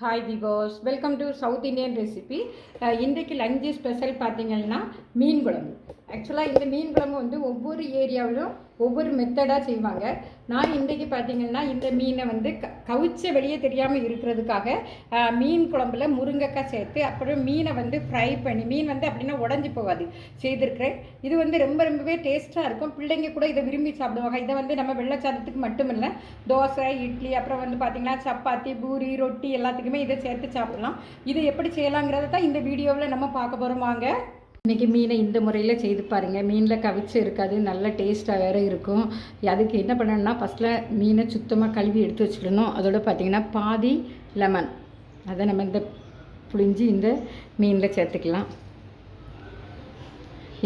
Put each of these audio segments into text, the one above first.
Hi விவோஸ் welcome to South Indian recipe இன்றைக்கு lunch special பார்த்தீங்கன்னா மீன் குழம்பு. ஆக்சுவலாக இந்த மீன் குழம்பு வந்து ஒவ்வொரு ஏரியாவிலும் ஒவ்வொரு மெத்தடாக செய்வாங்க. நான் இன்றைக்கு பார்த்தீங்கன்னா இந்த மீனை வந்து க கவிச்ச வெளியே தெரியாமல் இருக்கிறதுக்காக மீன் குழம்புல முருங்கைக்காய் சேர்த்து அப்புறம் மீனை வந்து ஃப்ரை பண்ணி மீன் வந்து அப்படின்னா உடஞ்சி போகாது செய்திருக்கிறேன். இது வந்து ரொம்ப ரொம்பவே டேஸ்ட்டாக இருக்கும். பிள்ளைங்க கூட இதை விரும்பி சாப்பிடுவாங்க. இதை வந்து நம்ம வெள்ளச்சாதத்துக்கு மட்டும் இல்லை தோசை இட்லி அப்புறம் வந்து பார்த்திங்கன்னா சப்பாத்தி பூரி ரொட்டி எல்லாத்துக்குமே இதை சேர்த்து சாப்பிடலாம். இதை எப்படி செய்யலாங்கிறத தான் இந்த வீடியோவில் நம்ம பார்க்க போகிறோம் வாங்க. இன்றைக்கி மீனை இந்த முறையில் செய்து பாருங்கள் மீனில் கவிச்சு இருக்காது நல்ல டேஸ்ட்டாக வேறு இருக்கும். அதுக்கு என்ன பண்ணணும்னா ஃபஸ்ட்டில் மீனை சுத்தமாக கழுவி எடுத்து வச்சுக்கணும். அதோட பார்த்திங்கன்னா பாதி லெமன் அதை நம்ம இந்த புளிஞ்சு இந்த மீனில் சேர்த்துக்கலாம்.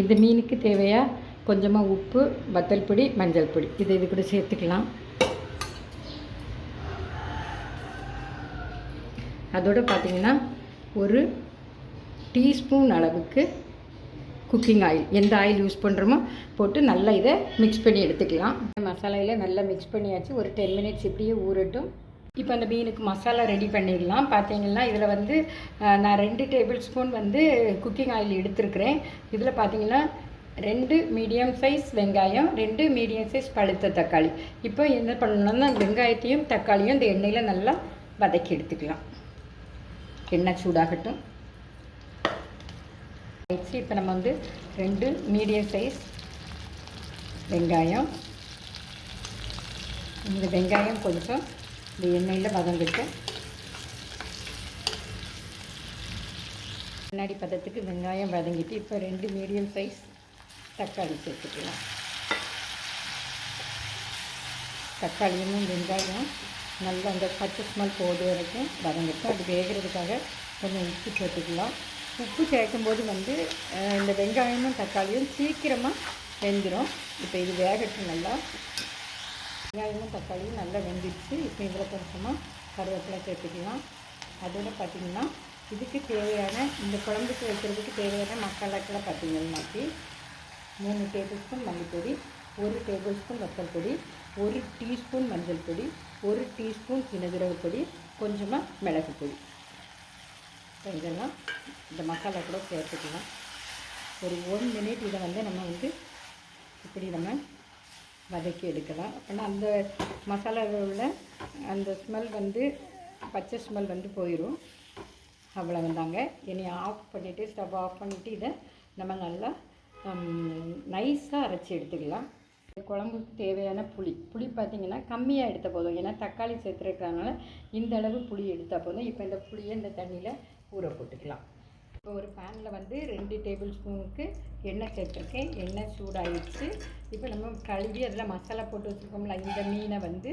இந்த மீனுக்கு தேவையாக கொஞ்சமாக உப்பு வத்தல் பொடி மஞ்சள் பொடி. இதை இது கூட சேர்த்துக்கலாம். அதோட பார்த்திங்கன்னா ஒரு டீஸ்பூன் அளவுக்கு குக்கிங் ஆயில் எந்த ஆயில் யூஸ் பண்ணுறோமோ போட்டு நல்லா இதை மிக்ஸ் பண்ணி எடுத்துக்கலாம். மசாலையில் நல்லா மிக்ஸ் பண்ணியாச்சு. ஒரு டென் மினிட்ஸ் இப்படியே ஊறட்டும். இப்போ அந்த மீனுக்கு மசாலா ரெடி பண்ணிடலாம். பார்த்தீங்கன்னா இதில் வந்து நான் ரெண்டு டேபிள் ஸ்பூன் வந்து குக்கிங் ஆயில் எடுத்திருக்கிறேன். இதில் பார்த்தீங்கன்னா ரெண்டு மீடியம் சைஸ் வெங்காயம் ரெண்டு மீடியம் சைஸ் பழுத்த தக்காளி. இப்போ என்ன பண்ணணும்னா வெங்காயத்தையும் தக்காளியும் இந்த எண்ணெயில் நல்லா வதக்கி எடுத்துக்கலாம். எண்ணெய் சூடாகட்டும். ஆயிடுச்சு இப்போ நம்ம வந்து ரெண்டு மீடியம் சைஸ் வெங்காயம். இந்த வெங்காயம் கொஞ்சம் இந்த எண்ணெயில் வதங்கிட்டு முன்னாடி பதத்துக்கு வெங்காயம் வதங்கிட்டு இப்போ ரெண்டு மீடியம் சைஸ் தக்காளி சேர்த்துக்கலாம். தக்காளியும் வெங்காயம் நல்லா அந்த பச்சை ஸ்மெல் போது வரைக்கும் வதங்கிட்டு அது வேகிறதுக்காக கொஞ்சம் உப்பு சேர்த்துக்கலாம். உப்பு சேர்க்கும்போது வந்து இந்த வெங்காயமும் தக்காளியும் சீக்கிரமாக வெந்துடும் இப்போ இது வேகட்டும் நல்லா. வெங்காயமும் தக்காளியும் நல்லா வெந்துடுச்சு இப்போ இதில் கொஞ்சமாக கருவேப்பிலை சேர்த்துக்கலாம். அதோட பார்த்திங்கன்னா இதுக்கு தேவையான இந்த குழம்புக்கு வைக்கிறதுக்கு தேவையான மசாலாக்களை பார்த்தீங்கன்னாக்கி மூணு டேபிள் ஸ்பூன் மல்லிப்பொடி ஒரு டேபிள் ஸ்பூன் வத்தல் பொடி ஒரு டீஸ்பூன் மஞ்சள் பொடி ஒரு டீஸ்பூன் சின்னதிரவு பொடி கொஞ்சமாக மிளகு பொடி. இதெல்லாம் இந்த மசாலா கூட சேர்த்துக்கலாம். ஒரு ஒன் மினிட் இதை வந்து நம்ம வந்து இப்படி நம்ம வதக்கி எடுக்கலாம். அப்படின்னா அந்த மசாலாவில் அந்த ஸ்மெல் வந்து பச்சை ஸ்மெல் வந்து போயிடும் அவ்வளோ வந்தாங்க இனி ஆஃப் பண்ணிவிட்டு ஸ்டவ் ஆஃப் பண்ணிவிட்டு இதை நம்ம நல்லா நைஸாக அரைச்சி எடுத்துக்கலாம். குழம்புக்கு தேவையான புளி. புளி பார்த்திங்கன்னா கம்மியாக எடுத்த போதும். ஏன்னா தக்காளி சேர்த்துருக்கறனால இந்த அளவு புளி எடுத்தால் போதும். இப்போ இந்த புளியை இந்த தண்ணியில் ஊற போட்டுக்கலாம். இப்போ ஒரு பேனில் வந்து ரெண்டு டேபிள் ஸ்பூனுக்கு எண்ணெய் சேர்த்துருக்கேன். எண்ணெய் சூடாகிடுச்சு இப்போ நம்ம கழுவி அதில் மசாலா போட்டு வச்சுருக்கோம்ல இந்த மீனை வந்து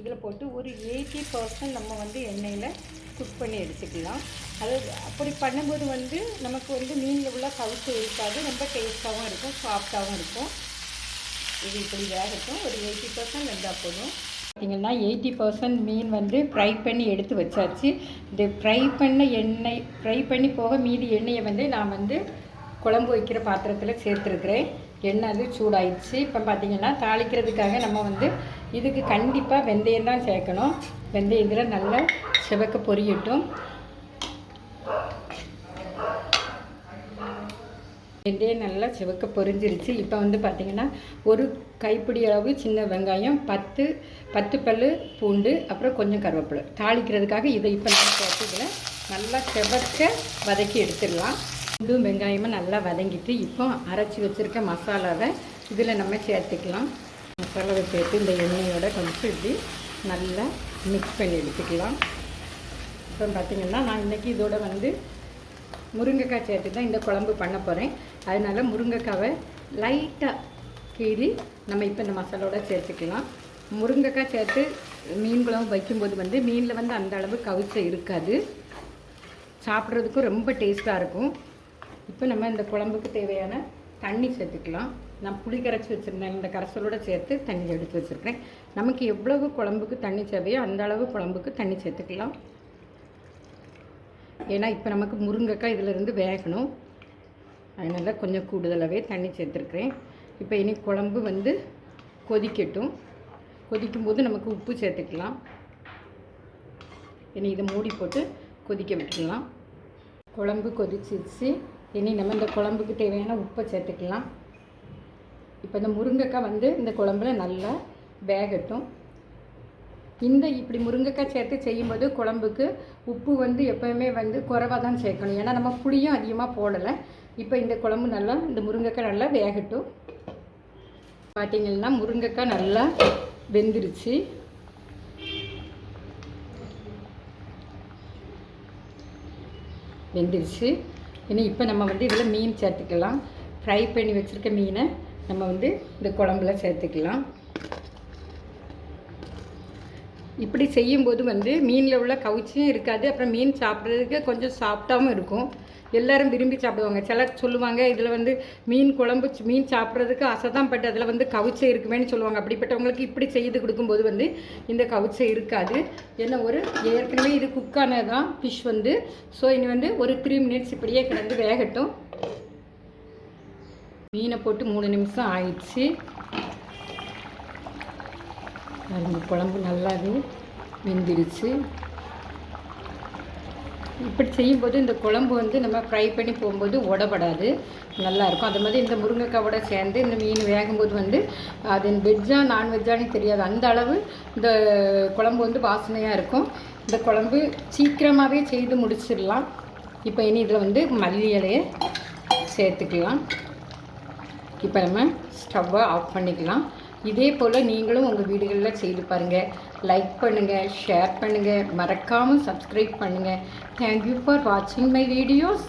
இதில் போட்டு ஒரு எயிட்டி பர்சன்ட் நம்ம வந்து எண்ணெயில் குக் பண்ணி எடுத்துக்கலாம். அது அப்படி பண்ணும்போது வந்து நமக்கு வந்து மீனில் உள்ள கவுச்சு இருக்காது ரொம்ப டேஸ்ட்டாகவும் இருக்கும் சாஃப்டாகவும் இருக்கும். இது இப்படி வேகட்டும் ஒரு எயிட்டி பர்சன்ட் இருந்தால் போதும். பார்த்தீங்கன்னா எயிட்டி பர்சன்ட் மீன் வந்து ஃப்ரை பண்ணி எடுத்து வச்சாச்சு. இந்த ஃப்ரை பண்ண எண்ணெய் ஃப்ரை பண்ணி போக மீதி எண்ணெயை வந்து நான் வந்து குழம்பு வைக்கிற பாத்திரத்தில் சேர்த்துருக்குறேன். எண்ணெய் அது சூடாயிடுச்சு. இப்போ பார்த்தீங்கன்னா தாளிக்கிறதுக்காக நம்ம வந்து இதுக்கு கண்டிப்பாக வெந்தயம் தான் சேர்க்கணும். வெந்தயத்தில் நல்லா சிவக்க பொரியட்டும். வெந்தயம் நல்லா சிவக்க பொரிஞ்சிருச்சு. இப்போ வந்து பார்த்திங்கன்னா ஒரு கைப்பிடி அளவு சின்ன வெங்காயம் பத்து பத்து பல் பூண்டு அப்புறம் கொஞ்சம் கருவேப்பிலை. தாளிக்கிறதுக்காக இதை இப்போ நம்ம சேர்த்து இதில் நல்லா செவக்க வதக்கி எடுத்துடலாம். பூண்டும் வெங்காயமும் நல்லா வதங்கிட்டு இப்போ அரைச்சி வச்சுருக்க மசாலாவை இதில் நம்ம சேர்த்துக்கலாம். மசாலாவை சேர்த்து இந்த எண்ணெயோட கொஞ்சம் இப்படி நல்லா மிக்ஸ் பண்ணி எடுத்துக்கலாம். அப்புறம் பார்த்திங்கன்னா நான் இன்றைக்கி இதோட வந்து முருங்கைக்காய் சேர்த்து தான் இந்த குழம்பு பண்ண போகிறேன் அதனால் முருங்கைக்காவை லைட்டாக கீறி நம்ம இப்போ இந்த மசாலோட சேர்த்துக்கலாம். முருங்கைக்காய் சேர்த்து மீன் குழம்பு வைக்கும்போது வந்து மீனில் வந்து அந்த அளவு கவிச்ச இருக்காது. சாப்பிட்றதுக்கும் ரொம்ப டேஸ்ட்டாக இருக்கும். இப்போ நம்ம இந்த குழம்புக்கு தேவையான தண்ணி சேர்த்துக்கலாம். நான் புளி கரைச்சி வச்சுருந்தேன். இந்த கரைசலோடு சேர்த்து தண்ணி எடுத்து வச்சுருக்கேன் நமக்கு எவ்வளவு குழம்புக்கு தண்ணி தேவையோ அந்த அளவு குழம்புக்கு தண்ணி சேர்த்துக்கலாம். ஏன்னா இப்போ நமக்கு முருங்கைக்காய் இதில் இருந்து வேகணும். அதனால் கொஞ்சம் கூடுதலாகவே தண்ணி சேர்த்துருக்குறேன். இப்போ இனி குழம்பு வந்து கொதிக்கட்டும். கொதிக்கும்போது நமக்கு உப்பு சேர்த்துக்கலாம். இனி இதை மூடி போட்டு கொதிக்க விட்டுடலாம் குழம்பு கொதிச்சிருச்சு. இனி நம்ம இந்த குழம்புக்கு தேவையான உப்பை சேர்த்துக்கலாம். இப்போ இந்த முருங்கைக்காய் வந்து இந்த குழம்புல நல்லா வேகட்டும். இந்த இப்படி முருங்கைக்காய் சேர்த்து செய்யும்போது குழம்புக்கு உப்பு வந்து எப்போயுமே வந்து குறைவாக தான் சேர்க்கணும். ஏன்னா நம்ம புளியும் அதிகமாக போடலை. இப்போ இந்த குழம்பு நல்லா இந்த முருங்கைக்காய் நல்லா வேகட்டும். பார்த்தீங்கன்னா முருங்கைக்காய் நல்லா வெந்துருச்சு. வெந்துருச்சு. இனி இப்போ நம்ம வந்து இதில் மீன் சேர்த்துக்கலாம். ஃப்ரை பண்ணி வச்சுருக்க மீனை நம்ம வந்து இந்த குழம்புல சேர்த்துக்கலாம். இப்படி செய்யும்போது வந்து மீனில் உள்ள கவுச்சியும் இருக்காது. அப்புறம் மீன் சாப்பிட்றதுக்கு கொஞ்சம் சாப்பிட்டாவும் இருக்கும். எல்லாரும் விரும்பி சாப்பிடுவாங்க. சிலர் சொல்லுவாங்க இதில் வந்து மீன் குழம்பு மீன் சாப்பிட்றதுக்கு ஆசை தான் பட் அதில் வந்து கவுச்சை இருக்குமேன்னு சொல்லுவாங்க. அப்படிப்பட்டவங்களுக்கு இப்படி செய்து கொடுக்கும்போது வந்து இந்த கவுச்சை இருக்காது. ஏன்னா ஒரு ஏற்கனவே இது குக்கானது தான் ஃபிஷ் வந்து. ஸோ இனி வந்து ஒரு த்ரீ மினிட்ஸ் இப்படியே கிடந்து வேகட்டும். மீனை போட்டு மூணு நிமிஷம் ஆயிடுச்சு. பாருங்க குழம்பு நல்லாவே வெந்துருச்சு இப்படி செய்யும்போது இந்த குழம்பு வந்து நம்ம ஃப்ரை பண்ணி போகும்போது உடப்படாது நல்லாயிருக்கும். அது மாதிரி இந்த முருங்கைக்காவோட சேர்ந்து இந்த மீன் வேகும்போது வந்து அது வெஜ்ஜா நான்வெஜ்ஜானே தெரியாது. அந்த அளவு இந்த குழம்பு வந்து வாசனையாக இருக்கும். இந்த குழம்பு சீக்கிரமாகவே செய்து முடிச்சிடலாம். இப்போ இனி இதில் வந்து மல்லி இலையை சேர்த்துக்கலாம். இப்போ நம்ம ஸ்டவ்வை ஆஃப் பண்ணிக்கலாம். இதே போல் நீங்களும் உங்கள் வீடுகளில் செய்து பாருங்கள் லைக் பண்ணுங்கள் ஷேர் பண்ணுங்கள் மறக்காமல் சப்ஸ்கிரைப் பண்ணுங்கள் தேங்க்யூ ஃபார் வாட்சிங் மை வீடியோஸ்